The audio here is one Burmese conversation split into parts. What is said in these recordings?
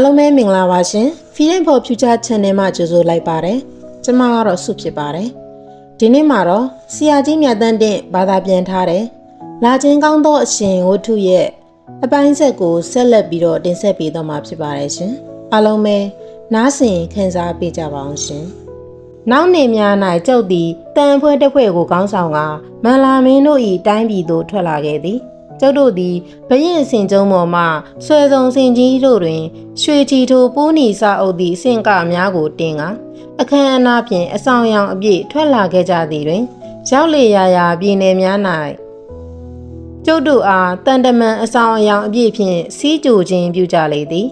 အားလုံးပဲမင်္ဂလာပါရှင် Feeling for Future Channel မှာကြိုဆိုလိုက်ပါတယ်ကျမကတော့ဆုဖြစ်ပါတယ်ဒီနေ့မှာတော့ဆရာကြီးမြတ်တန်းတဲ့ဘာသာပြန်ထားတယ်လာခြင်းကောင်းသောအရှင်ဝတ္ထုရဲ့အပိုင်းဆက်ကိုဆက်လက်ပြီးတော့တင်ဆက်ပေးတော့မှာဖြစ်ပါတယ်ရှင်အားလုံးပဲနားဆင်ခံစားပေးကြပါအောင်ရှင်နောက်နေများ၌ကျုပ်သည်တန်ဖွဲတစ်ဖွဲ့ကိုကောင်းဆောင်ကမန်လာမင်းတို့၏တိုင်းပြည်သို့ထွက်လာခဲ့သည် ကျုပ်တို့သည်ဘရင်စင်ကျုံပေါ်မှဆွဲစုံစင်ကြီးတို့တွင် ရွှေချီထိုပိုးနီစာအုပ်သည့်စင်ကများကိုတင်ကအခမ်းအနားဖြင့်အဆောင်ရောင်အပြည့်ထွက်လာခဲ့ကြသည်တွင် ရောက်လေရာရာပြည်နယ်များ၌ကျုပ်တို့အားတန်တမန်အဆောင်အယောင်အပြည့်ဖြင့်စီးကြိုခြင်းပြုကြလေသည်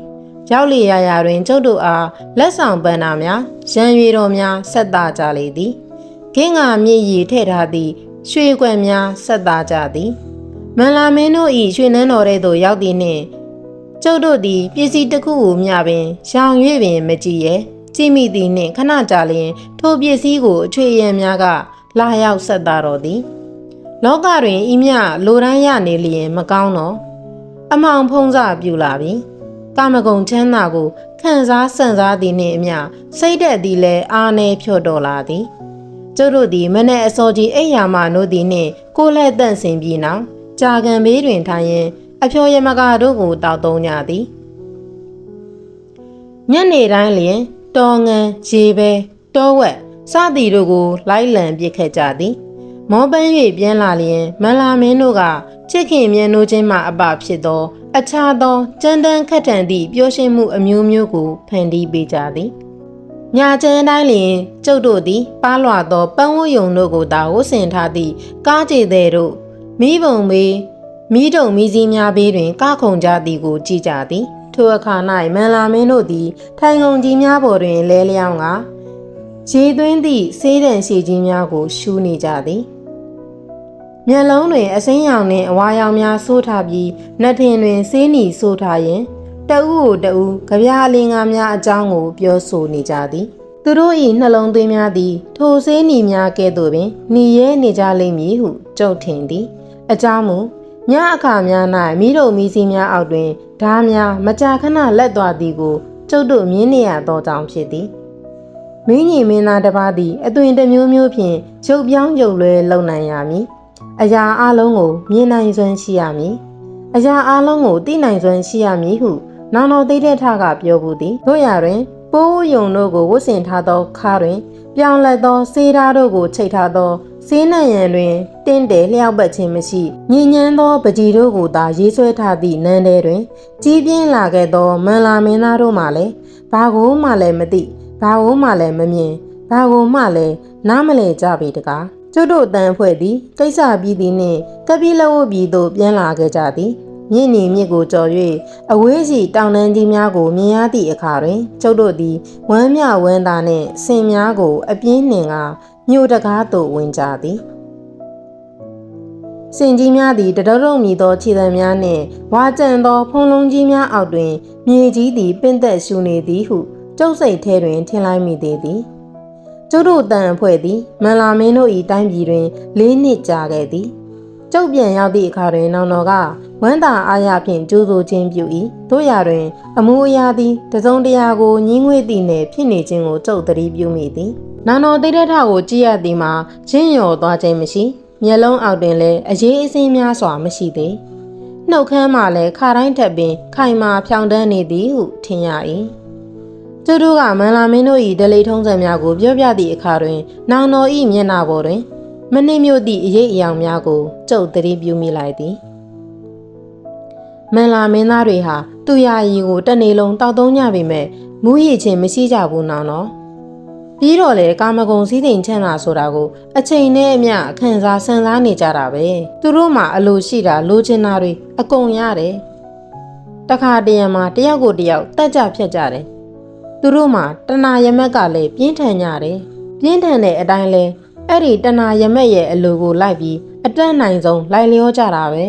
ရောက်လေရာရာတွင်ကျုပ်တို့အားလက်ဆောင်ပန်းနာများရန်ရွေတော်များဆက်သားကြလေသည်ခင်းငါမြည်ရည်ထည့်ထားသည့်ရွှေကွက်များဆက်သားကြသည် မန်လာမင်းတို့ဤရွှေနန်းတော်ထဲသို့ရောက်သည်နှင့်ကျုပ်တို့သည်ပစ္စည်းတစ်ခုကိုမျှပင်ရောင်၍ပင်မကြည့်ရဲကြည့်မိသည်နှင့်ခဏကြာလျင်ထိုပစ္စည်းကိုအချွေရန်များကလာရောက်ဆက်သားတော်သည်လောကတွင်ဤမြလိုရန်ရနေလျင်မကောင်းတော့အမောင်ဖုံးစပြူလာပြီကာမဂုဏ်ချမ်းသာကိုခံစားဆန့်စားသည်နှင့်အမျှစိတ်သက်သည်လည်းအာနေဖြော့တော်လာသည်ကျုပ်တို့သည်မနေ့အစောကြီးအိယာမနို့သည်နှင့်ကိုလက်တန့်စင်ပြီးနောက် ကြာကန်ဘေးတွင်ထိုင်ရင် အဖျော်ရမကတို့ကိုတောက်သုံးကြသည်ညနေတိုင်းလျင်တော်ငန်ရေပဲတောဝက်စသည်တို့ကို လိုက်လံပစ်ခတ်ကြသည် မောပန်း၍ပြန်လာလျင်မန်လာမင်းတို့ကချစ်ခင်မြန်နိုးခြင်းမှအပဖြစ်သော အခြားသောကြမ်းတမ်းခက်ထန်သည့်ပျော်ရွှင်မှုအမျိုးမျိုးကိုဖန်တီးပေးကြသည်ညချမ်းတိုင်းလျင်ကျုပ်တို့သည်ပါလွာသောပန်းဝယုံတို့ကိုသာဝတ်ဆင်ထားသည့်ကားကြည်တဲ့တို့ မိဘုံမေးမိတုံမိစည်းများဘေးတွင်ကခုန်ကြသည်ကိုကြည်ကြသည် ထိုအခါ၌မန်လာမင်းတို့သည် ထိုင်ကုန်ကြီးများပေါ်တွင်လဲလျောင်းကရေသွင်းသည့်ဆေးတံရှည်ကြီးများကို ရှူးနေကြသည်မျက်လုံးတွင်အစိမ်းရောင်နှင့်အဝါရောင်များဆိုးထားပြီးနှထင်တွင်ဆေးနီဆိုးထားရင်တအူးကိုတအူးကြပြားအလင်းကားများအကြောင်းကို ပြောဆိုနေကြသည် သူတို့၏နှလုံးသွင်းများသည် ထိုဆေးနီများကဲ့သို့ပင်หนีရဲနေကြလိမ့်မည်ဟုကြုံထင်သည် အကြောင်းမူညအခါများ၌မိတို့မီးစည်းများအောက်တွင်ဓားများမကြာခဏလက်သွားသည်ကိုကျုပ်တို့မြင်နေရသောကြောင့်ဖြစ်သည်မင်းကြီးမင်းသားတစ်ပါးသည်အသွင်တစ်မျိုးမျိုးဖြင့်ရုပ်ပြောင်းရုပ်လွဲလုံနိုင်ရမည်အရာအလုံးကိုမြင်နိုင်စွမ်းရှိရမည်အရာအလုံးကိုသိနိုင်စွမ်းရှိရမည်ဟုနောင်တော်သိတဲ့ထကပြောဘူးသည်တို့ရတွင်ပိုးယုံတို့ကိုဝတ်ဆင်ထားသောခါတွင် ပြောင်းလဲသောစေးဓာတ်တို့ကိုချိတ်ထားသော စေးနံရံတွင်တင့်တယ်လျှောက်ပတ်ခြင်းမရှိညဉ့်ညမ်းသောပကြီးတို့ကိုသာရေးဆွဲထားသည့်နန်းထဲတွင်ကြီးပြင်းလာခဲ့သောမန်လာမင်းသားတို့မှလည်းဘာကိုမှလည်းမသိဘာကိုမှလည်းမမြင်ဘာကိုမှလည်းနားမလည်ကြပေတကားကျုပ်တို့တန်ဖွဲ့သည်ကိစ္စပြီးသည်နှင့်ကပိလဝုပြည်သို့ပြန်လာခဲ့ကြသည်မြင့်နေမြင့်ကိုကြော်၍အဝေးစီတောင်တန်းကြီးများကိုမြင်ရသည့်အခါတွင်ကျုပ်တို့သည်ဝမ်းမြဝမ်းသာနှင့်ဆင်များကို အပြင်းနှင်က မြို့တကားသို့ဝင်ကြသည်စင်ကြီးများသည်တရရုံမြည်သောခြေသံများနှင့်ဝါကြံသောဖုံးလုံးကြီးများအောက်တွင် မြေကြီးသည်ပင့်သက်ရှူနေသည်ဟုကျုပ်စိတ်ထဲတွင်ထင်လိုက်မိသေးသည်ကျုပ်တို့တန်အဖွဲ့သည်မန်လာမင်းတို့၏တိုင်းပြည်တွင်လေးနှစ်ကြာခဲ့သည်ကျုပ်ပြန်ရောက်သည့်အခါတွင်နောင်တော်ကဝမ်းသာအားရဖြင့်ကြိုးဆိုခြင်းပြု၏တို့ရာတွင် အမှုအရာသည်တစုံတရာကိုညှင်းငွေ့သည့်နယ်ဖြစ်နေခြင်းကိုကျုပ်သတိပြုမိသည် နောင်တော်တိတဲ့ထကိုကြည့်ရသည်မှာရင့်ရော်သွားခြင်းမရှိမျက်လုံးအောက်တွင်လည်းအရေးအစင်းများစွာမရှိသေးနှုတ်ခမ်းမှလည်းခါတိုင်းထက်ပင် ခိုင်မာဖြောင်တန်းနေသည်ဟုထင်ရ၏သူတို့ကမန်လာမင်းတို့၏ဒလိထုံးစံများကိုပြောပြသည့်အခါတွင် နောင်တော်၏မျက်နှာပေါ်တွင် မနှိမ့်မြို့သည့်အရေးအယောင်များကိုကျုပ်သတိပြုမိလိုက်သည်မန်လာမင်းသားတွေဟာသူရရီကိုတစ်နေလုံးတောက်သုံးကြပေမဲ့မူးရည်ချင်းမရှိကြဘူးနောင်တော့ ပြီးတော့လေကာမဂုဏ်စည်းစိမ်ချမ်းသာဆိုတာကိုအချိန်နဲ့အမျှခံစားဆန်းစားနေကြတာပဲသူတို့မှအလိုရှိတာလိုချင်တာတွေအကုန်ရတယ်တခါတရံမှာတယောက်ကိုတယောက်တက်ကြဖြတ်ကြတယ်သူတို့မှတဏယမက်ကလည်းပြင်းထန်ကြတယ်ပြင်းထန်တဲ့အတိုင်းလဲအဲ့ဒီတဏယမက်ရဲ့အလိုကိုလိုက်ပြီးအတက်နိုင်ဆုံးလိုက်လျောကြတာပဲ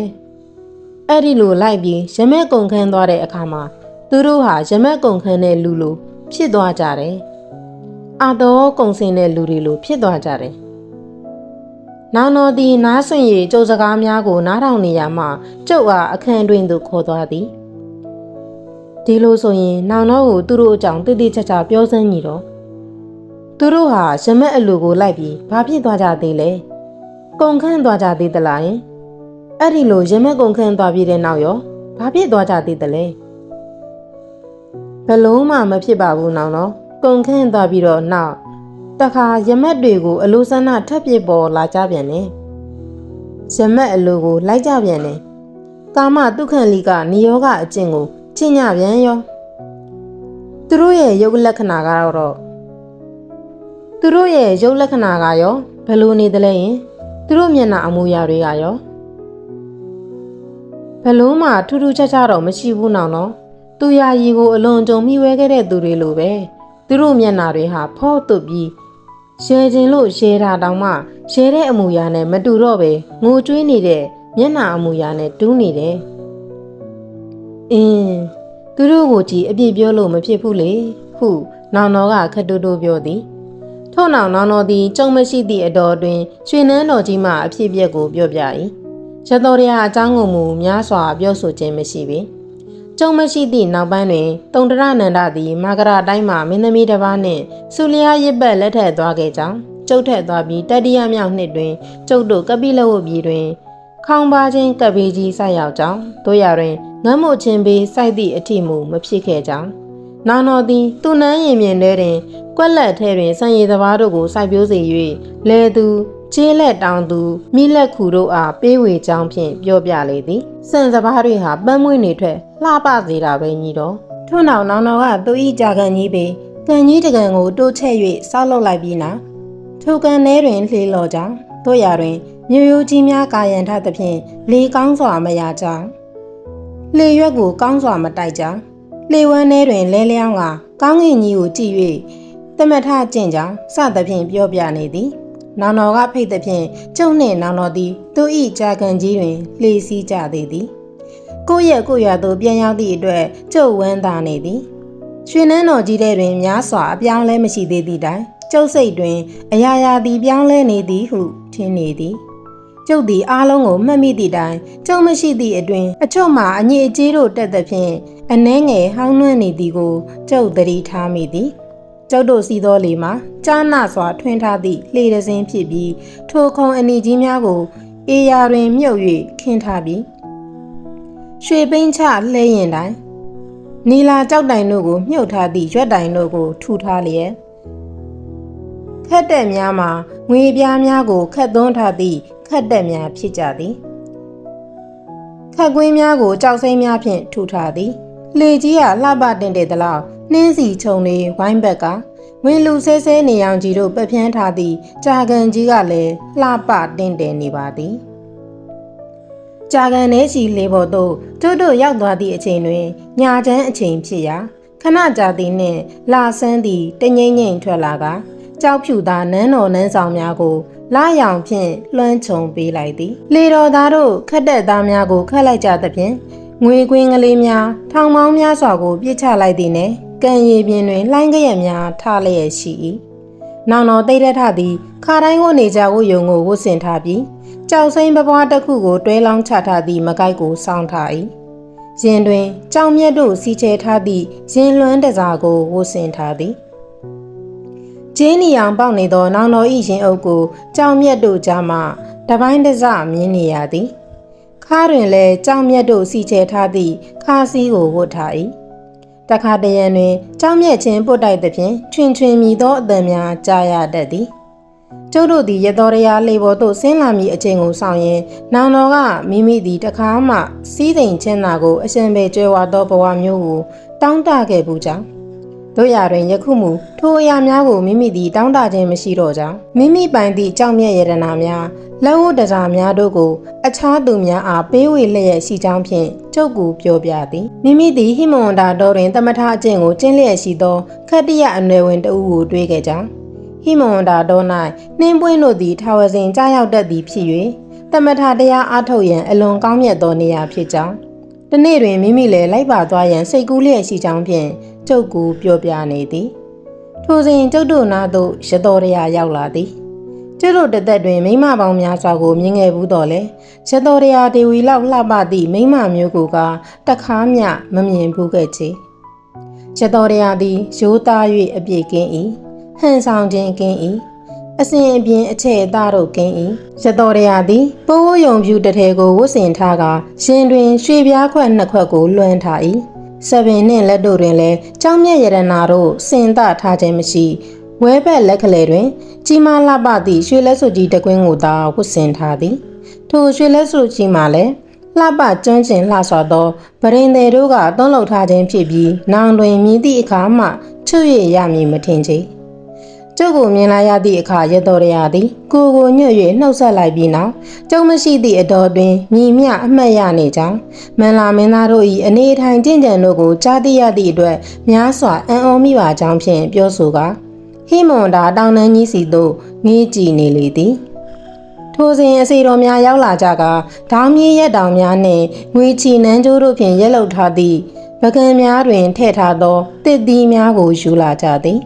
အဲ့ဒီလိုလိုက်ပြီးရမက်ကုန်ခန်းသွားတဲ့အခါမှာသူတို့ဟာရမက်ကုန်ခန်းတဲ့လူလိုဖြစ်သွားကြတယ် အာတော်ကုံစင်တဲ့လူတွေလိုဖြစ်သွားကြတယ်။နောင်တော်သည်နားဆွင့်၍ကြိုစကားများကိုနားထောင်နေရမှကျုပ်အားအခန်းတွင်သို့ခေါ်သွားသည်။ဒီလိုဆိုရင်နောင်တော့ကိုသူတို့အကြောင်းတိတိကျကျပြောစမ်းညီတော့သူတို့ဟာရမက်အလူကိုလိုက်ပြီးဘာဖြစ်သွားကြသေးလဲကုန်ခန့်သွားကြသေးသလားယင်အဲ့ဒီလိုရမက်ကုန်ခန့်သွားပြီးတဲ့နောက်ရောဘာဖြစ်သွားကြသေးသလဲဘလုံးမှမဖြစ်ပါဘူးနောင်တော့ ကုန်ခန့်သွားပြီးတော့နောက်တခါရမက်တွေကိုအလိုဆန္ဒထပ်ပြစ်ပေါ်လာကြပြန်တယ်ရမက်အလိုကိုလိုက်ကြပြန်တယ်ကာမဒုက္ခလိကနေယောဂအကျင့်ကိုကျင့်ကြပြန်ရောသူတို့ရဲ့ယုတ်လက္ခဏာကတော့သူတို့ရဲ့ယုတ်လက္ခဏာကရောဘယ်လိုနေသလဲယင်သူတို့မျက်နှာအမူအရာတွေကရောဘယ်လုံးမှထူးထူးခြားခြားတော့မရှိဘူးနောင်နော်သူရာရီကိုအလွန်ကြုံမိဝဲခဲ့တဲ့သူတွေလိုပဲ သူတို့မျက်နှာတွေဟာဖော့တုပ်ပြီးရှယ်ခြင်းလို့ရှယ်တာတောင်မှရှယ်တဲ့အမူအရာနဲ့မတူတော့ပဲငိုကြွေးနေတဲ့မျက်နှာအမူအရာနဲ့တူးနေတယ်အင်းသူတို့ကိုကြည်အပြစ်ပြောလို့မဖြစ်ဘူးလေဟုနောင်တော်ကခက်တိုးတိုးပြောသည်ထို့နောက်နောင်တော်သည်ကြုံမရှိသည့်အတော်တွင်ရွှေနန်းတော်ကြီးမှအဖြစ်အပျက်ကိုပြောပြ၏ရတော်ရအကြောင်းကိုမူများစွာပြောဆိုခြင်းမရှိပေ ကြုံမရှိသည့်နောက်ပိုင်းတွင်တုံတရနန္ဒသည်မာဂရတိုင်းမှမင်းသမီးတစ်ပါးနှင့်ဆူလျာရစ်ပတ်လက်ထက်သွားခဲ့ကြောင်းကျုပ်ထက်သွားပြီးတတိယမြောက်နှစ်တွင်ကျုပ်တို့ကပိလဝတ်ပြည်တွင်ခေါင်းပါခြင်းကပ်ဘေးကြီးဆိုက်ရောက်ကြောင်းတို့ရတွင်ငမ်းမို့ခြင်းဘေးစိုက်သည့်အထိမူမဖြစ်ခဲ့ကြောင်းနောင်တော်သည်သူနန်းရင်မြင်ထဲတွင် ကွက်လက်ထဲတွင်ဆံရည်သဘားတို့ကိုစိုက်ပျိုးစေ၍လဲသူ ကျေးလက်တောင်သူမိလက်ခုတို့အားပေးဝေကြောင်းဖြင့်ပြောပြလေသည်စံစဘားတွေဟာပန်းမွေးနေထွက်လှပစေတာပဲညီတော်ထို့နောက်နောင်တော်ကသူဤကြာကန်ကြီးပေကန်ကြီးတကန်ကိုတိုးချဲ့၍ဆောက်လုပ်လိုက်ပြီးနောက်ထိုကန်ထဲတွင်လှေလော်ကြောင်းတို့ရတွင်မြို့ရိုးကြီးများကာယံထသဖြင့်လေကောင်းစွာမရကြောင်းလေရွက်ကိုကောင်းစွာမတိုက်ကြောင်းလေဝမ်းထဲတွင်လဲလျောင်းကကောင်းကင်ကြီးကိုကြည့်၍တမထကျင့်ကြောင်းစသဖြင့်ပြောပြနေသည် နောင်တော်ကဖိတ်သဖြင့်ကျုံနှင့်နောင်တော်သည်သူဤကြာကန်ကြီးတွင်လှေစီးကြသေးသည်ကိုယ့်ရဲ့ကိုယ့်ရွာသို့ပြန်ရောက်သည့်အတွက်ကျုပ်ဝမ်းသာနေသည်ရွှေနန်းတော်ကြီးထဲတွင်များစွာအပြောင်းလဲမရှိသေးသည့်တိုင်ကျုပ်စိတ်တွင်အရာရာသည်ပြောင်းလဲနေသည်ဟုထင်နေသည်ကျုပ်သည်အားလုံးကိုမှတ်မိသည့်တိုင်ကျုံမရှိသည့်အတွင်အချို့မှာအညစ်အကြေးတို့တက်သဖြင့်အနှဲငယ်ဟောင်းနှွမ်းနေသည်ကိုကျုပ်သတိထားမိသည် ကျုပ်တို့စီသောလေမှာကြားနာစွာထွင်းထားသည့်လှေတစင်းဖြစ်ပြီးထိုခုံအနီကြီးများကိုအေယာတွင်မြုပ်၍ခင်းထားပြီးရွှေပိန်းချလှဲရင်တိုင်နီလာကြောက်တိုင်တို့ကိုမြုပ်ထားသည့်ရွက်တိုင်တို့ကိုထူထားလျက်ခက်တဲ့များမှာငွေပြားများကိုခက်သွန်းထားသည့်ခက်တဲ့များဖြစ်ကြသည်ခက်ကွင်းများကိုကြောက်စိမ့်များဖြင့်ထူထားသည်လေကြီးကလှပတင်တဲ့တလောက် နှင်းစီခြုံနေဝိုင်းဘက်ကဝင်းလူဆဲဆဲနေအောင်ကြီးတို့ပပြန်းထားသည့်ကြာကန်ကြီးကလည်းလှပတင်တယ်နေပါသည်ကြာကန်ထဲရှိလေပေါ်သို့တို့တို့ရောက်သွားသည့်အချိန်တွင်ညာချမ်းအချိန်ဖြစ်ရာခဏကြာသည်နှင့်လာဆန်းသည်တငိမ့်ငိမ့်ထွက်လာကကြောက်ဖြူသာနန်းတော်နန်းဆောင်များကိုလာရောင်ဖြင့်လွှမ်းခြုံပေးလိုက်သည်လေတော်သားတို့ခက်တဲ့သားများကိုခတ်လိုက်ကြသဖြင့်ငွေကွင်းကလေးများထောင်ပေါင်းများစွာကိုပြစ်ချလိုက်သည်နှင့် ကံရည်ပြင်တွင်လှိုင်းကြရက်များထားလျက်ရှိ၏နောင်တော်တိတ်ရက်ထသည်ခါတိုင်းကိုနေကြဝယုံကိုဝတ်ဆင်ထားပြီးကြောက်စိမ့်ပပွားတစ်ခုကိုတွဲလောင်းချထားသည့်မကိုက်ကိုစောင်းထား၏ရင်တွင်ကြောင်မြက်တို့စီချဲထားသည့်ရင်လွှမ်းတစားကိုဝတ်ဆင်ထားသည်ကျင်းနီအောင်ပေါက်နေသောနောင်တော်ဤရင်အုပ်ကိုကြောင်မြက်တို့ကြားမှတပိုင်းတစမြင်နေရသည်ခါတွင်လည်းကြောင်မြက်တို့စီချဲထားသည့်ခါစည်းကိုဝတ်ထား၏ တခါတရံတွင်ကြောင်မြက်ချင်းပုတ်တိုက်သဖြင့်ချွင်ချွင်မြည်သောအသံများကြားရတတ်သည်ကျုပ်တို့သည်ရတော်ရရာလေပေါ်သို့ဆင်းလာမည့်အချိန်ကိုဆောင်ရင်နောင်တော်ကမိမိသည်တခါမှစီးစိမ်ချမ်းသာကိုအရှင်ပေကျွဲဝါသောဘဝမျိုးကိုတောင်းတခဲ့ပူကြောင်း တို့ရတွင်ယခုမူထိုအရာများကိုမိမိသည်တောင်းတခြင်းမရှိတော့ကြောင်းမိမိပိုင်သည့်ကြောင့်မြတ်ရတနာများလက်ဝတ်တစားများတို့ကိုအခြားသူများအားပေးဝေလျက်ရှိကြောင်းဖြင့်ကျုပ်ကူပြောပြသည်မိမိသည်ဟိမဝန္တာတော်တွင်တမထအကျင့်ကိုကျင့်လျက်ရှိသောခတ္တရအနွယ်ဝင်တဦးကိုတွေးခဲ့ကြောင်းဟိမဝန္တာတော်၌နှင်းပွင့်တို့သည်ထာဝစဉ်ကြားရောက်တတ်သည်ဖြစ်၍တမထတရားအားထုတ်ရန်အလွန်ကောင်းမြတ်သောနေရာဖြစ်ကြောင်းတနေ့တွင်မိမိလည်းလိုက်ပါသွားရန်စိတ်ကူးလျက်ရှိကြောင်းဖြင့် ကျုပ်ကူပြောပြနေသည်ထိုစဉ်ကျုပ်တို့နာသို့ရတော်ရရောက်လာသည်ကျုပ်တို့တသက်တွင်မိမပေါင်းများစွာကိုမြင်ခဲ့ဘူးတော့လေရတော်ရဒေဝီလောက်လှပသည့်မိမမျိုးကိုကတခါမျှမမြင်ဘူးခဲ့ချေရတော်ရရာသည်ရိုးသား၍အပြည့်ကင်း၏ဟန်ဆောင်ခြင်းကင်း၏အစဉ်အပြင်အထက်အသားတို့ကင်း၏ရတော်ရရာသည်ပိုးယုံပြူတစ်ထဲကိုဝတ်ဆင်ထားကရှင်တွင်ရွှေပြားခွက်နှစ်ခွက်ကိုလွှမ်းထား၏ ဆပင်နှင့်လက်တို့တွင်လည်းကြောင်းမြတ်ရတနာတို့စင်သထားခြင်းမရှိဝဲဘက်လက်ကလေးတွင် ကြီးမားလှပသည့်ရွှေလက်စွပ်ကြီးတစ်ကွင်းကိုသာဝတ်ဆင်ထားသည်ထိုရွှေလက်စွပ်ကြီးမှာလည်းလှပကျွမ်းကျင်လှစွာသောဗရင်သည်တို့ကသွန်းလောက်ထားခြင်းဖြစ်ပြီးနောင်တွင်မြည်သည့်အခါမှချွတ်ရရမည်မထင်ချေ ကျုပ်ကိုမြင်လာရသည့်အခါရတော်ရရသည်ကိုယ်ကိုညွတ်၍နှုတ်ဆက်လိုက်ပြီးနောက်ကျုံမရှိသည့်အတော်တွင်မြည်မြအမှတ်ရနေကြောင်းမန်လာမင်းသားတို့၏အနေထိုင်ကျင့်ကြံတို့ကိုကြားသိရသည့်အတွက်များစွာအံ့ဩမိပါကြောင်းဖြင့်ပြောဆိုကာဟိမွန်တာတောင်နှန်းကြီးစီသို့ငေးကြည့်နေလေသည်ထိုစဉ်အစီတော်များရောက်လာကြကဒေါင်းမြေးရက်တောင်များနှင့်ငွေချီနန်းကျိုးတို့ဖြင့်ရက်လုထားသည့်ပကံများတွင်ထည့်ထားသောတစ်သီးများကိုယူလာကြသည်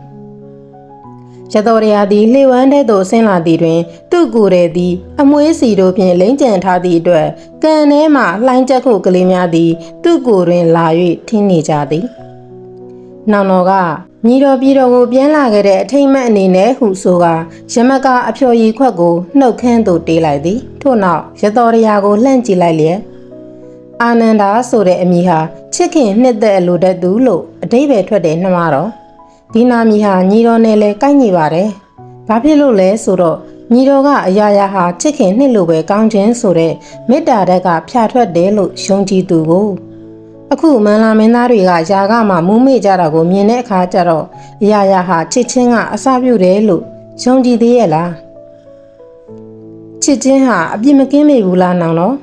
ရတော်ရရာသည်လှေဝမ်းထဲသို့ဆင်းလာသည်တွင် သူ့ကိုယ်တည်းသည် အမွှေးစီတို့ဖြင့်လိမ့်ကြံထားသည့်အတွက်ကံထဲမှလှိုင်းချက်ခုတ်ကလေးများသည် သူ့ကိုယ်တွင်လာ၍ထင်းနေကြသည်နောင်တော်ကညီတော်ပြည်တော်ကိုပြန်လာခဲ့တဲ့အထိမ့်မတ်အနေနဲ့ဟုဆိုကရမကအဖျော်ရည်ခွက်ကိုနှုတ်ခမ်းသို့တေးလိုက်သည်ထို့နောက်ရတော်ရရာကိုလှန့်ကြည့်လိုက်လျက်အာနန္ဒာဆိုတဲ့အမည်ဟာချစ်ခင်နှစ်သက်အလိုတတ်သူလို့အတိပ္ပယ်ထွက်တယ်နှမတော် ဒီနာမည်ဟာညီတော်နဲ့လည်းကိုက်ညီပါတယ်ဘာဖြစ်လို့လဲဆိုတော့ညီတော်ကအရာရာဟာချစ်ခင်နှစ်လိုပဲကောင်းခြင်းဆိုတဲ့မေတ္တာတက်ကဖြာထွက်တယ်လို့ယုံကြည်သူကိုအခုမန်လာမင်းသားတွေကယာကမှမူးမေ့ကြတာကိုမြင်တဲ့အခါကျတော့အရာရာဟာချစ်ချင်းကအစပြုတယ်လို့ယုံကြည်သေးရဲ့လားချစ်ချင်းဟာအပြစ်မကင်းမေဘူးလားနောင်တော့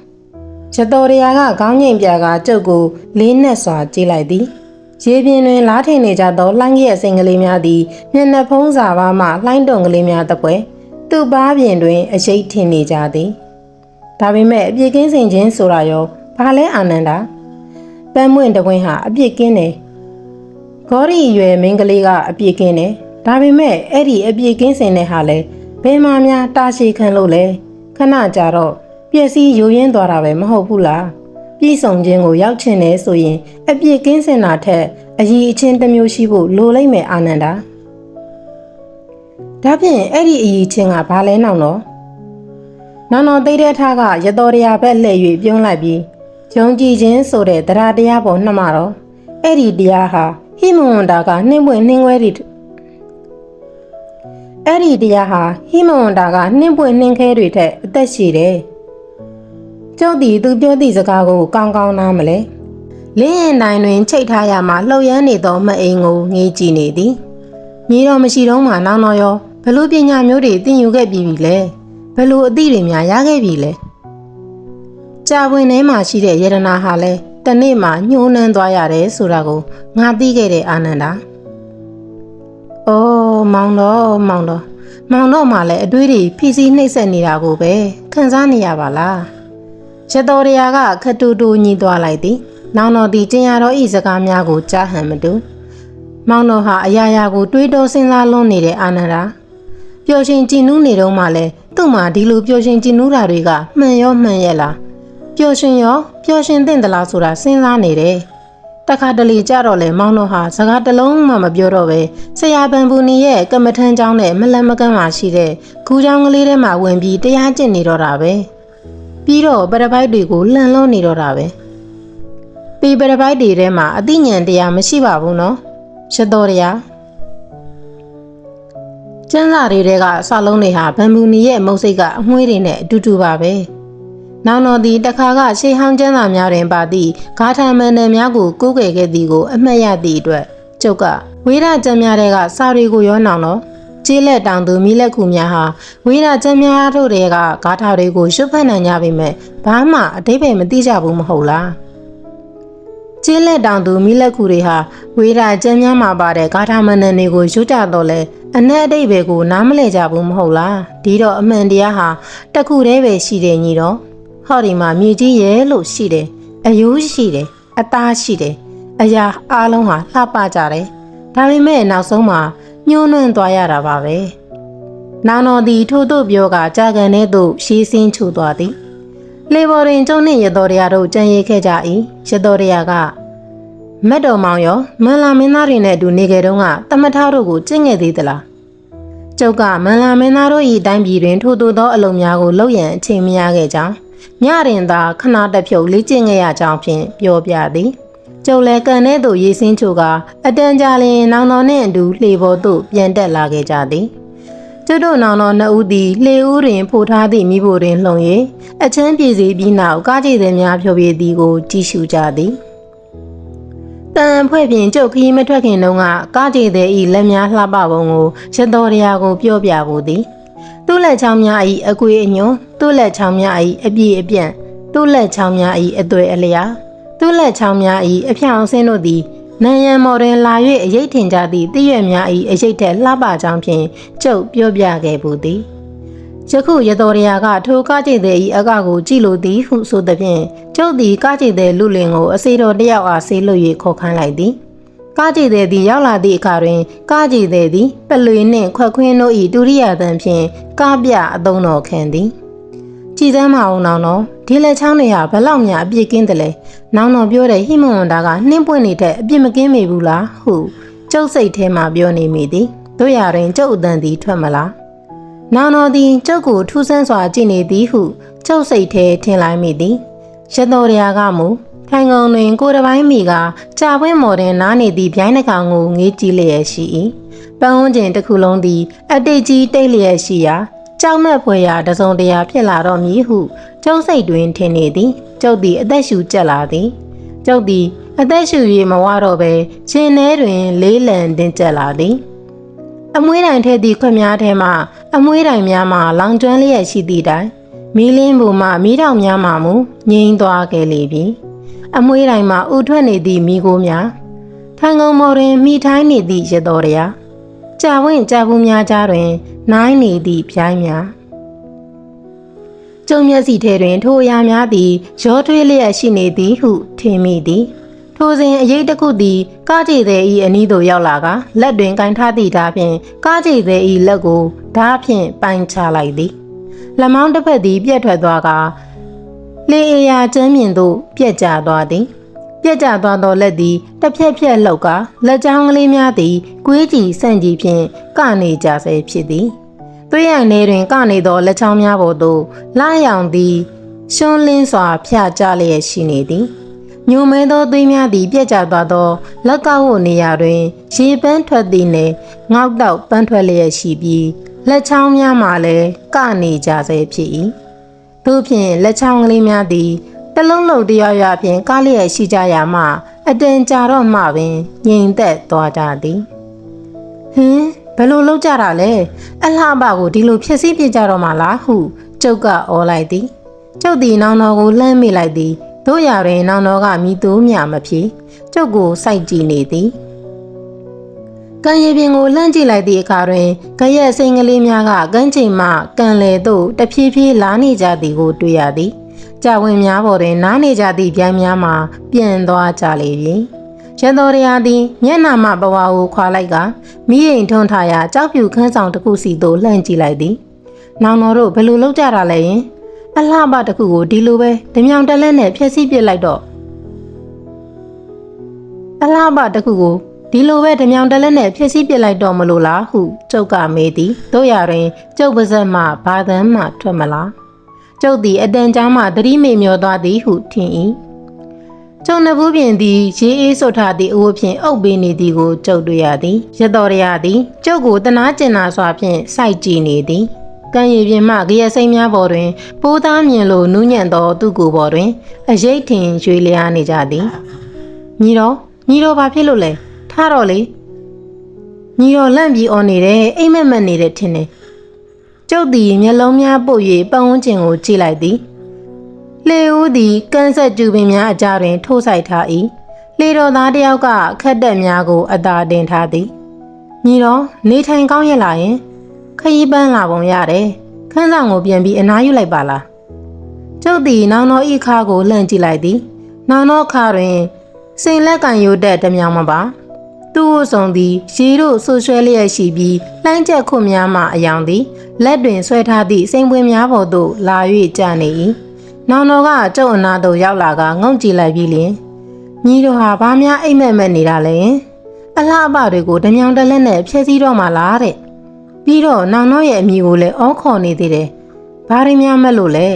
ရတော်ရရာကခေါင်းငိမ်ပြကကျုပ်ကိုလေးနက်စွာကြည့်လိုက်သည် ရေပြင်တွင်လားထိန်နေကြသောလှိုင်းရဲ့စိန်ကလေးများသည်မျက်နှာဖုံးစာပါမှလှိုင်းတုံကလေးများတပွဲသူ့ပါးပြင်တွင်အရှိတ်ထင်နေကြသည်ဒါပေမဲ့အပြစ်ကင်းစင်ခြင်းဆိုတာရောဘာလဲအာနန္ဒာပန်းမွင့်တဝင်းဟာအပြစ်ကင်းတယ်။ဂေါရီရွယ်မင်းကလေးကအပြစ်ကင်းတယ်။ဒါပေမဲ့အဲ့ဒီအပြစ်ကင်းစင်တဲ့ဟာလဲဘယ်မှများတာရှည်ခံလို့လဲခဏကြာတော့ပျက်စီးယိုယင်းသွားတာပဲမဟုတ်ဘူးလား။ ပြည်ဆောင်ခြင်းကိုရောက်ချင်တယ်ဆိုရင်အပြစ်ကင်းစင်တာထက်အကြီးအချင်းတစ်မျိုးရှိဖို့လိုလိမ့်မယ်အာနန္ဒာ။ဒါဖြင့်အဲ့ဒီအကြီးချင်းကဘာလဲနောက်တော့နောင်တော်သိတဲ့ထားကရတော်ရရဘက်လှည့်၍ပြုံးလိုက်ပြီးယုံကြည်ခြင်းဆိုတဲ့တရားတရားပေါ်နှမတော့အဲ့ဒီတရားဟာဟိမဝန္တာကနှင်းပွင့်နှင်းခွဲတွေအဲ့ဒီတရားဟာဟိမဝန္တာကနှင်းပွင့်နှင်းခဲတွေထက်အသက်ရှည်တယ် ကျုပ်ဒီသူပြောသည့်စကားကိုကောင်းကောင်းနားမလဲလင်းရင်တိုင်းတွင်ချိတ်ထားရမှလှုပ်ရမ်းနေသောမအိမ်ကိုငေးကြည့်နေသည်မြေတော်မရှိတော့မှနောင်တော်ရောဘလို့ပညာမျိုးတွေသင်ယူခဲ့ပြီးပြီလဲဘလို့အသည့်တွေများရခဲ့ပြီလဲကြာဝင်ထဲမှာရှိတဲ့ယရနာဟာလဲတနေ့မှညှိုးနှမ်းသွားရတယ်ဆိုတာကိုငါသိခဲ့တဲ့အာနန္ဒာ။အိုးမောင်တော့မောင်တော့မောင်တော့မှလည်းအတွေးတွေဖိစီးနှိပ်စက်နေတာကိုပဲခံစားနေရပါလား။ ရတော်ရရာကခတူတူညီသွားလိုက်သည်။နောင်တော်ဒီကျင်ရတော်ဤစကားများကိုကြားဟန်မတူ။မောင်တော်ဟာအရာရာကိုတွေးတောစဉ်းစားလွန်နေတဲ့အာနန္ဒာပျော်ရွှင်ကြည်နူးနေတော့မှလဲသူ့မှာဒီလိုပျော်ရွှင်ကြည်နူးတာတွေကမှန်ရောမှန်ရဲ့လား။ပျော်ရွှင်ရောပျော်ရွှင်သင့်သလားဆိုတာစဉ်းစားနေတယ်။တခါတလေကြတော့လေမောင်တို့ဟာစကားတစ်လုံးမှမပြောတော့ပဲဆရာပန်ပူနီရဲ့ကမ္မထမ်းကျောင်းနဲ့မလန်မကန်းမှရှိတဲ့ဂူကျောင်းကလေးထဲမှာဝင်ပြီးတရားကျင့်နေတော့တာပဲ။ ပြီးတော့ပရပိုက်တွေကိုလှန်လုံးနေတော့တာပဲ။ပြီးပရပိုက်တွေထဲမှာအသိဉာဏ်တရားမရှိပါဘူးနော်။ရှတော်တရားကျန်းစာတွေတဲကအစလုံးတွေဟာဘန်ဘူနီရဲ့မုတ်စိတ်ကအမွှေးတွေနဲ့အတူတူပါပဲ။နောင်တော်သည်တခါကရှေးဟောင်းကျန်းစာများတွင်ပါသည့်ဂါထာမန္တန်များကိုကိုးကွယ်ခဲ့သည်ကိုအမှတ်ရသည့်အတွက်ကျုပ်ကဝိရကျမ်းများတဲကစာတွေကိုရောနောင်တော့ ကျေးလက်တောင်သူမိလက်ခုများဟာဝိရကျမ်းများတို့တဲကဂါထာတွေကိုရွတ်ဖတ်နိုင်ကြပေမဲ့ဘာမှအတိပ္ပယ်မသိကြဘူးမဟုတ်လား။ကျေးလက်တောင်သူမိလက်ခုတွေဟာဝေရာကျမ်းများမှာပါတဲ့ဂါထာမန္တန်တွေကိုရွတ်ကြတော့လဲအနက်အတိတ်ပဲကိုနားမလဲကြဘူးမဟုတ်လားဒီတော့အမှန်တရားဟာတစ်ခုတည်းပဲရှိတယ်ညီတော့ဟောဒီမှာမြေကြီးရဲ့လို့ရှိတယ်အယိုးရှိတယ်အသားရှိတယ်အရာအားလုံးဟာလှပကြတယ်ဒါပေမဲ့နောက်ဆုံးမှာ ညှိုးနှွမ်းသွားရတာပါပဲနာနော်သည်ထို့သို့ပြောကကြာကန်ထဲသို့ရှေးစင်းချူသွားသည်လေဘော်ရင်ကျုံနှင့်ရတော်ရတို့ကြံရိတ်ခဲ့ကြ၏ရတော်ရကမတ်တော်မောင်ရောမန်လာမင်းသားတွေနဲ့အတူနေကြတုန်းကတမထတို့ကိုကျင့်ခဲ့သေးသလားကျုပ်ကမန်လာမင်းသားတို့၏တိုင်းပြည်တွင်ထို့သောသောအလုံများကိုလုပ်ရန်အချိန်မရခဲ့ကြောင်းညရင်သာခဏတစ်ဖြုတ်လေ့ကျင့်ခဲ့ရကြောင်းဖြင့်ပြောပြသည် ကျုပ်လည်းကန်ထဲသို့ရေစင်းချိုကအတန်ကြာလျင်နောင်တော်နှင့်အတူလှေပေါ်သို့ပြန်တက်လာခဲ့ကြသည်ကျုပ်တို့နောင်တော်နှစ်ဦးသည်လှေဦးတွင်ဖိုထားသည့်မိဖို့တွင်လှုံ၍အချမ်းပြေစီပြီးနောက်ကားကြည်သည်များဖြောပြေသည်ကိုကြည့်ရှုကြသည်တန်ဖွဲ့ပြင်ကျုပ်ခရီးမထွက်ခင်တုန်းကကားကြည်သည်ဤလက်များလှပပုံကိုရတော်တရားကိုပြောပြဖို့သည်သူ့လက်ချောင်းများ၏အကွေအညွန်သူ့လက်ချောင်းများ၏အပြည့်အပြန့်သူ့လက်ချောင်းများ၏အသွေးအလျာ သူ့လက်ချောင်းများ၏အဖြောင်ဆင်းတို့သည်နံရံမော်တွင်လာ၍အရေးထင်ကြသည့်တည့်ရွက်များ၏အရေးထက်လှပကြောင်းဖြင့်ကျုပ်ပြောပြခဲ့ပူသည်ယခုရတော်ရယာကထိုကားကြိတ်သည်၏အကကိုကြည့်လိုသည်ဟုဆိုသည်ဖြင့်ကျုပ်သည်ကားကြိတ်သည်လူလင်ကိုအစေတော်တယောက်အားဆေးလွတ်၍ခေါ်ခိုင်းလိုက်သည်ကားကြည်သည်သည်ရောက်လာသည့်အခါတွင်ကားကြည်သည်သည်ပလွေနှင့်ခွက်ခွင်းတို့၏ဒုရိယာသံဖြင့်ကားပြအသုံးတော်ခံသည် ကြည်စမ်းမအောင်နောင်တော်ဒီလက်ချောင်းတွေဟာဘလောက်များအပြစ်ကင်းတယ်လဲနောင်တော်ပြောတဲ့ဟိမဝန္တာကနှင်းပွင့်နေတဲ့အပြစ်မကင်းမိဘူးလားဟုကျုပ်စိတ်ထဲမှပြောနေမိသည်တို့ရတွင်ကျုပ်အတန်သည်ထွက်မလားနောင်တော်သည်ကျုပ်ကိုထူးဆန်းစွာကြည့်နေသည်ဟုကျုပ်စိတ်ထဲထင်လိုက်မိသည်ရတော်ရယာကမူထိုင်ကုန်တွင် ကိုယ်တစ်ပိုင်းမိကကြာပွင့်မော်တွင်နားနေသည့်ဗျိုင်းနှကောင်ကိုငေးကြည့်လျက်ရှိ၏ပန်းဝန်းကျင်တစ်ခုလုံးသည် အတိတ်ကြီးတိတ်လျက်ရှိရာ ကြောက်မက်ဖွယ်ရာတစုံတရာဖြစ်လာတော့မည်ဟုကျုပ်စိတ်တွင်ထင်နေသည်ကျုပ်သည်အသက်ရှူကျက်လာသည်ကျုပ်သည်အသက်ရှူ၍မဝတော့ဘဲရှင်ထဲတွင် လေးလံတင်ကျက်လာသည်အမွှေးတိုင်ထဲသည့်ခွက်များထဲမှအမွှေးတိုင်များမှလောင်ကျွမ်းလျက်ရှိသည့်တိုင်မီးလင်းဘူမှမီးတောင်များမှမူငြိမ်းသွားခဲ့လေပြီအမွှေးတိုင်မှဥထွက်နေသည့်မိကိုများထိုင်ကုန်မော်တွင်မိထိုင်းနေသည့်ရတော်ရရာ ကြာဝင့်ကြာဘူးများကြားတွင် နိုင်နေသည့်ပြိုင်းများကျုံမျက်စီထဲတွင် ထိုအရာများသည်ရောထွေးလျက်ရှိနေသည်ဟုထင်မိသည်ထိုစဉ်အရေးတစ်ခုသည်ကားကြည်သည်ဤအနီးသို့ရောက်လာကလက်တွင်ကင်ထားသည့်ဓာဖြင့်ကားကြည်သည်ဤလက်ကိုဓာဖြင့်ပိုင်ချလိုက်သည်လက်မောင်းတစ်ဖက်သည်ပြက်ထွက်သွားကလေအေယာကျမ်းမြင်သို့ပြက်ကျသွားသည် ပြက်ကျသွားသောလက်သည်တစ်ဖြက်ဖြက်လှုပ်ကလက်ချောင်းကလေးများသည်ကွေးကြည်ဆန့်ကြည်ဖြင့်ကနေကြဆဲဖြစ်သည်သွေးရန်ထဲတွင်ကနေသောလက်ချောင်းများပေါ်သို့လာရောင်သည်ရှွန်းလင်းစွာဖြာကျလျက်ရှိနေသည်ညုံမဲသောသွေးများသည်ပြက်ကျသွားသောလက်ကောက်ဝနေရာတွင်ရေပန်းထွက်သည်နှင့်ငေါက်တောက်ပန်းထွက်လျက်ရှိပြီးလက်ချောင်းများမှလည်းကနေကြဆဲဖြစ်၏သို့ဖြင့်လက်ချောင်းကလေးများသည် တလုံးလုံးတရရဖြင့်ကားလျက်ရှိကြရာမှအတန်ကြာတော့မှပင်ငြိမ်သက်သွားကြသည်ဟင်ဘယ်လိုလုပ်ကြတာလဲအလှပကိုဒီလိုဖြစ်စည်းပြကြတော့မှလားဟုကျုပ်ကအော်လိုက်သည်ကျုပ်သည်နောင်တော်ကိုလှမ်းမိလိုက်သည်တို့ရတွင်နောင်တော်ကမိသူမြမဖြစ်ကျုပ်ကိုစိုက်ကြည့်နေသည်ကံရည်ပင်ကိုလှမ်းကြည့်လိုက်သည့်အခါတွင်ကရက်စိန်ကလေးများကကန်းချိန်မှကန်လေသို့တဖြည်းဖြည်းလာနေကြသည်ကိုတွေ့ရသည်။ ကြဝင်များပေါ်တွင်နားနေကြသည့်ပြိုင်များမှပြန်သွားကြလေပြီ။ရတော်ရယာသည်မျက်နှာမှဘဝကိုခွာလိုက်ကမိရင်ထွန်းထားရာကြောက်ဖြူခန်းဆောင်တစ်ခုစီသို့လှမ်းကြည့်လိုက်သည်။နောင်တော်တို့ဘယ်လိုလုပ်ကြတာလဲယင်။အလှပတစ်ခုကိုဒီလိုပဲဓမြောင်တက်လက်နဲ့ဖျက်ဆီးပစ်လိုက်တော့အလှပတစ်ခုကိုဒီလိုပဲဓမြောင်တလက်နဲ့ဖျက်ဆီးပစ်လိုက်တော့မလို့လားဟုကျုပ်ကမေးသည်တို့ရတွင်ကျုပ်ပါဇက်မှဘာသမ်းမှထွက်မလား ကျုပ်သည်အတန်ကြားမှသတိမေ့မျောသွားသည်ဟုထင်၏ကျုံနဘူးပြင်သည်ရေအေးစွတ်ထားသည့်အဝတ်ဖြင့်အုပ်ပေးနေသည်ကိုကျုပ်တွေ့ရသည်ရတော်ရရသည်ကျုပ်ကိုတနာကျင်နာစွာဖြင့်စိုက်ကြည့်နေသည်ကံရည်ပြင်မှကြရစိမ့်များပေါ်တွင် ပိုးသားမြင်လိုနူးညံ့သောသူ့ကိုယ်ပေါ်တွင်အရေးထင်ရွေလျားနေကြသည်ညီတော်ညီတော်ဘာဖြစ်လို့လဲထားတော့လေညီတော်လန့်ပြီးអော်နေတယ်အိမ်မက်မက်နေတယ်ထင်တယ် ကျုပ်သည်မျက်လုံးများပုတ်၍ပတ်ဝန်းကျင်ကိုကြည့်လိုက်သည်လေဦးသည်ကန်းဆက်ကျူပင်များအကြားတွင် ထိုးဆိုင်ထား၏လေတော်သားတယောက်ကခက်တက်များကို အသာတင်ထားသည်ညီတော်နေထိုင်ကောင်းရလားယင်ခရီးပန်းလာပုံရတယ်ခန်းဆောင်ကိုပြန်ပြီးအနားယူလိုက်ပါလားကျုပ်သည်နောင်တော်ဤခါကိုလှန့်ကြည့်လိုက်သည် နောင်တော်ခါတွင်စိန်လက်ကန်ရိုးတက်တမြောင်မပါ သူ့ဝဆုံသည်ရေတို့ဆူဆွဲလျက်ရှိပြီးလှမ်းချက်ခွများမှအယောင်သည်လက်တွင်ဆွဲထားသည့်စိန်ပွင့်များပေါ်သို့လာ၍ကျနေ၏နောင်တော်ကကျုပ်အနာသို့ရောက်လာကငုံကြည့်လိုက်ပြီးလျင်ညီတို့ဟာဘာများအိမ်မက်မက်နေတာလဲအလှအပတွေကိုဓမြောင်တစ်လက်နဲ့ဖျက်ဆီးတော့မှလားတဲ့ပြီးတော့နောင်တော့ရဲ့အမိကိုလည်းအောခေါ်နေသေးတယ်ဘာရင်းများမက်လို့လဲ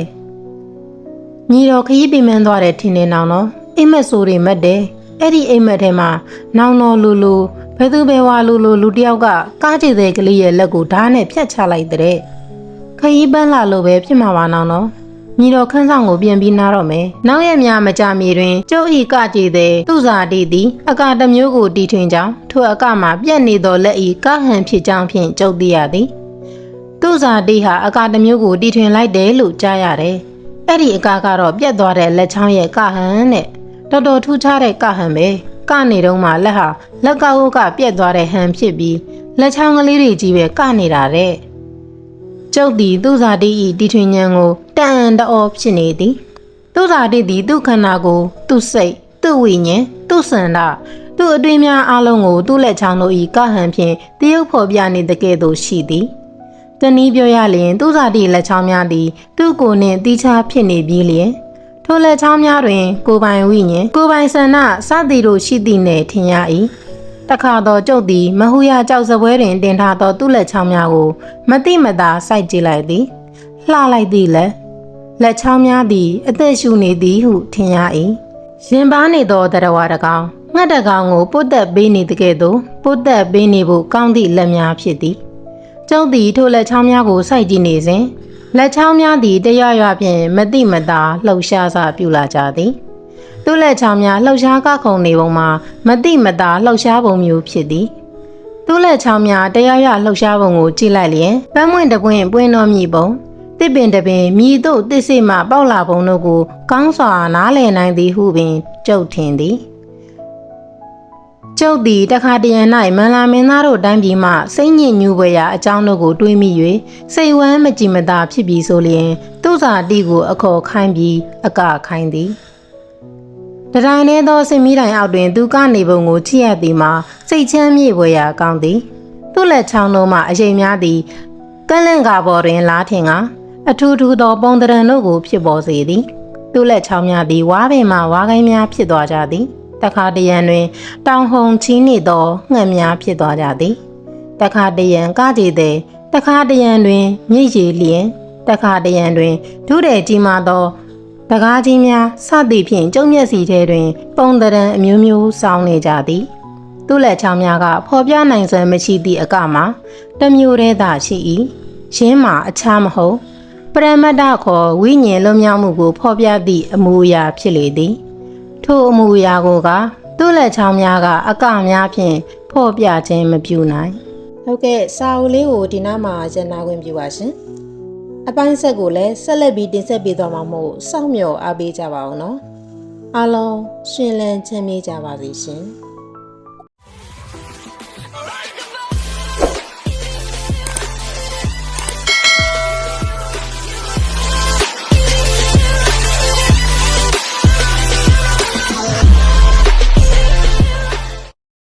ညီတော်ခရီးပြင်းမန်းသွားတယ်ထင်နေနောင်တော့အိမ်မက်ဆိုတွေမက်တယ် အဲ့ဒီအိမ်မက်ထဲမှာနောင်တော်လူလူဘယ်သူဘယ်ဝါလူလူလူတယောက်ကကားကြည့်တဲ့ကလေးရဲ့လက်ကိုဓာတ်နဲ့ဖြတ်ချလိုက်တဲ့ခရီးပန်းလာလို့ပဲဖြစ်မှာပါနောင်တော့ညီတော်ခန်းဆောင်ကိုပြန်ပြီးနားတော့မယ်။နောက်ရက်များမကြမီတွင်ကျုပ်ဤကကြည်သည်သူဇာတိသည်အကာတစ်မျိုးကိုတီထွင်ကြောင်းထိုအကမှာပြက်နေသောလက်ဤကဟန်ဖြစ်ကြောင်းဖြင့်ကျုပ်သိရသည်။သူဇာတိဟာအကာတစ်မျိုးကိုတီထွင်လိုက်တယ်လို့ကြားရတယ်။အဲ့ဒီအကာကတော့ပြက်သွားတဲ့လက်ချောင်းရဲ့ကဟန်တဲ့ တော်တော်ထူးခြားတဲ့ကဟန်ပဲ။ကနေတော့မှလက်ဟာလက်ကောက်ကပြက်သွားတဲ့ဟန်ဖြစ်ပြီးလက်ချောင်းကလေးတွေကြီးပဲကနေတာတဲ့။ကျုပ်သည်သူဇာတိဤတီထွင်ဉဏ်ကိုတန်အံ့တော်ဖြစ်နေသည်သူဇာတိသည်သူခန္ဓာကိုသူစိတ်သူဝိညာဉ်သူစန္ဒသူအတွေ့များအလုံးကိုသူလက်ချောင်းတို့ဤကဟန်ဖြင့်တရုပ်ဖော်ပြနေတကဲ့သို့ရှိသည်တနည်းပြောရလျင်သူဇာတိလက်ချောင်းများသည်သူ့ကိုယ်နှင့်တီးခြားဖြစ်နေပြီးလျင် ထိုလက်ချောင်းများတွင် ကိုယ်ပိုင်ဝိညာဉ်ကိုယ်ပိုင်ဆန္ဒစသည်တို့ရှိသည်နှင့်ထင်ရ၏တခါတော့ကျုပ်သည်မဟူရကြောက်စပွဲတွင်တင်ထားသောသူ့လက်ချောင်းများကိုမတိမတာစိုက်ကြည့်လိုက်သည်လှလိုက်သည်လည်းလက်ချောင်းများသည်အသက်ရှူနေသည်ဟုထင်ရ၏ရင်ပါနေသောတရဝတကောင်ငှက်တကောင်ကိုပုတ်သက်ပေးနေတကဲ့သို့ပုတ်သက်ပေးနေဖို့ကောင်းသည့်လက်များဖြစ်သည်ကျုပ်သည်ထိုလက်ချောင်းများကိုစိုက်ကြည့်နေစဉ် လက်ချောင်းများသည်တရရဖြင့်မတိမတာလှုပ်ရှားစွာပြုလာကြသည်သူ့လက်ချောင်းများလှုပ်ရှားကခုန်နေပုံမှာမတိမတာလှုပ်ရှားပုံမျိုးဖြစ်သည်သူ့လက်ချောင်းများတရားရလှုပ်ရှားပုံကိုကြည့်လိုက်လျင်ပန်းမွင့်တပွင့်ပွင့်တော်မြည်ပုံတစ်ပင်တပင်မြည်တို့တစ်စိမှပေါက်လာပုံတို့ကိုကောင်းစွာနားလည်နိုင်သည်ဟုပင်ကြုတ်ထင်သည် ကျုပ်သည်တခါတရံ၌မန္လာမင်းသားတို့တိုင်းပြည်မှစိတ်ညစ်ညူပွေရာအကြောင်းတို့ကိုတွေးမိ၍စိတ်ဝမ်းမကြည်မသာဖြစ်ပြီးဆိုလျင်သူ့စာတိကိုအခေါ်ခိုင်းပြီးအကခိုင်းသည်တတိုင်းနေသောစင်မီးတိုင်အောက်တွင် သူကနေပုံကိုချစ်ရသည်မှာစိတ်ချမ်းမြေ့ဝေရာကောင်းသည်သူ့လက်ချောင်းတို့မှအချိန်များသည်ကန့်လန့်ကာပေါ်တွင်လားထင်ကအထူးထူးသောပုံတရံတို့ကိုဖြစ်ပေါ်စေသည်သူ့လက်ချောင်းများသည်ဝါးပင်မှဝါးကိုင်းများဖြစ်သွားကြသည် တခါတရံတွင် တောင်ဟုန်ချီးနေသောငှက်များဖြစ်သွားကြသည်တခါတရံကကြည်သည်တခါတရံတွင်မြည်ရည်လျင်တခါတရံတွင်ဒုတဲ့ကြီးမာသောတကားကြီးများစသည်ဖြင့်ကျုံမျက်စီထဲတွင် ပုံတရံအမျိုးမျိုးစောင်းနေကြသည်သူ့လက်ချောင်းများကဖော်ပြနိုင်စွမ်းမရှိသည့်အကမှာတစ်မျိုးတည်းသာရှိ၏ရင်းမှာအခြားမဟုတ်ပရမတ္တခေါ်ဝိညာဉ်လွန်မြောက်မှုကိုဖော်ပြသည့်အမူအရာဖြစ်လေသည် ထိုအမူအရာကိုကသူ့လက်ချောင်းများကအကများဖြင့်ဖော်ပြခြင်းမပြုနိုင်ဟုတ်ကဲ့စာအုပ်လေးကိုဒီနားမှာရန်နာခွင့်ပြုပါရှင်အပိုင်းဆက်ကိုလည်းဆက်လက်ပြီးတင်ဆက်ပေးသွားမှာမို့စောင့်မျှော်အားပေးကြပါအောင်နော်အားလုံးရှင်လန်းချမ်းမြေ့ကြပါစေရှင်